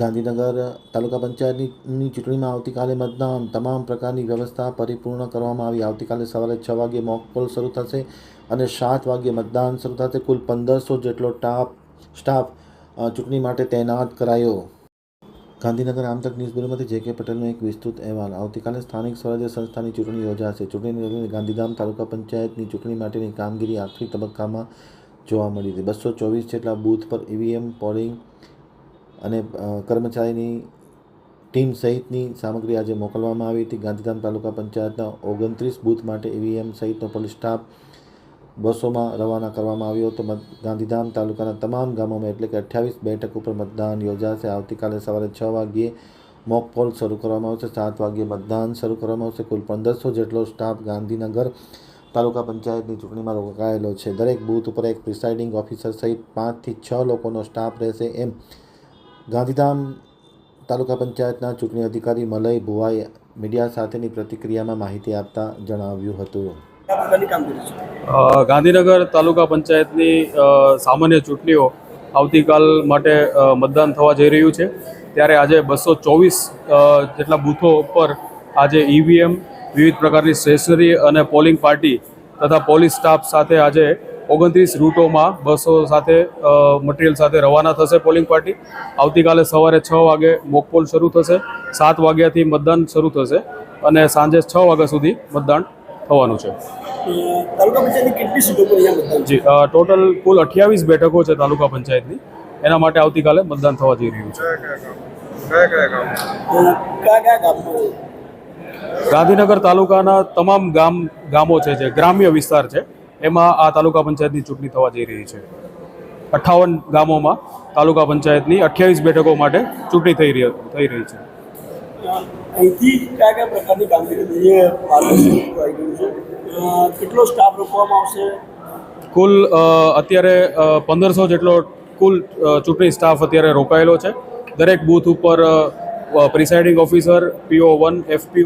ગાંધીનગર તાલુકા પંચાયતની ચૂંટણીમાં આવતીકાલે મતદાન તમામ પ્રકારની વ્યવસ્થા પરિપૂર્ણ કરવામાં આવી. આવતીકાલે સવારે છ વાગ્યે મોક પોલ શરૂ થશે અને સાત વાગ્યે મતદાન શરૂ થશે. કુલ પંદરસો જેટલો સ્ટાફ સ્ટાફ ચૂંટણી માટે તૈનાત કરાયો. ગાંધીનગર આમતક ન્યૂઝ બ્યુરોમાંથી જે કે પટેલનો એક વિસ્તૃત અહેવાલ. આવતીકાલે સ્થાનિક સ્વરાજ્ય સંસ્થાની ચૂંટણી યોજાશે. ચૂંટણીને ગાંધીધામ તાલુકા પંચાયતની ચૂંટણી માટેની કામગીરી આખરી તબક્કામાં જોવા મળી હતી બસો ચોવીસ જેટલા બૂથ પર ઈવીએમ, પોલિંગ અને કર્મચારીની ટીમ સહિતની સામગ્રી આજે મોકલવામાં આવી હતી. ગાંધીધામ તાલુકા પંચાયતના ઓગણત્રીસ બૂથ માટે ઈવીએમ સહિતનો પોલીસ સ્ટાફ બસોમાં રવાના કરવામાં આવ્યો હતો. ગાંધીધામ તાલુકાના તમામ ગામોમાં એટલે કે અઠ્યાવીસ બેઠક ઉપર મતદાન યોજાશે. આવતીકાલે સવારે છ વાગ્યે મોક પોલ શરૂ કરવામાં આવશે. સાત વાગ્યે મતદાન શરૂ કરવામાં આવશે. કુલ પંદરસો જેટલો સ્ટાફ ગાંધીનગર તાલુકા પંચાયતની ચૂંટણીમાં રોકાયેલો છે. દરેક બૂથ ઉપર એક પ્રિસાઇડિંગ ઓફિસર સહિત પાંચથી છ લોકોનો સ્ટાફ રહેશે એમ ગાંધીધામ તાલુકા પંચાયતના ચૂંટણી અધિકારી મલય ભુવાએ મીડિયા સાથેની પ્રતિક્રિયામાં માહિતી આપતા જણાવ્યું હતું. ગાંધીનગર તાલુકા પંચાયતની સામાન્ય ચૂંટણીઓ આવતીકાલ માટે મતદાન થવા જઈ રહ્યું છે. ત્યારે આજે બસો ચોવીસ જેટલા બૂથો પર આજે ઈવીએમ વિવિધ પ્રકારની સ્ટેશનરી અને પોલિંગ પાર્ટી તથા પોલીસ સ્ટાફ સાથે આજે ઓગણત્રીસ રૂટોમાં બસો સાથે મટીરિયલ સાથે રવાના થશે પોલિંગ પાર્ટી આવતીકાલે સવારે છ વાગે મોકપોલ શરૂ થશે. સાત વાગ્યાથી મતદાન શરૂ થશે અને સાંજે છ વાગ્યા સુધી મતદાન થવાનું છે. જી ટોટલ કુલ અઠ્યાવીસ બેઠકો છે તાલુકા પંચાયતની. એના માટે આવતીકાલે મતદાન થવા જઈ રહ્યું છે. ગાંધીનગર તાલુકાના તમામ ગામ ગામો છે જે ગ્રામ્ય વિસ્તાર છે. એમાં આ તાલુકા પંચાયતની ચૂંટણી થવા જઈ રહી છે. અઠ્ઠાવન ગામોમાં તાલુકા પંચાયતની અઠ્યાવીસ બેઠકો માટે ચૂંટણી થઈ રહી થઈ રહી છે. અહીંથી કયા કયા પ્રકારની કામગીરી કેટલો સ્ટાફ રોકવામાં આવશે? કુલ અત્યારે પંદરસો જેટલો કુલ ચૂંટણી સ્ટાફ અત્યારે રોકાયેલો છે. દરેક બૂથ ઉપર presiding officer PO one FPO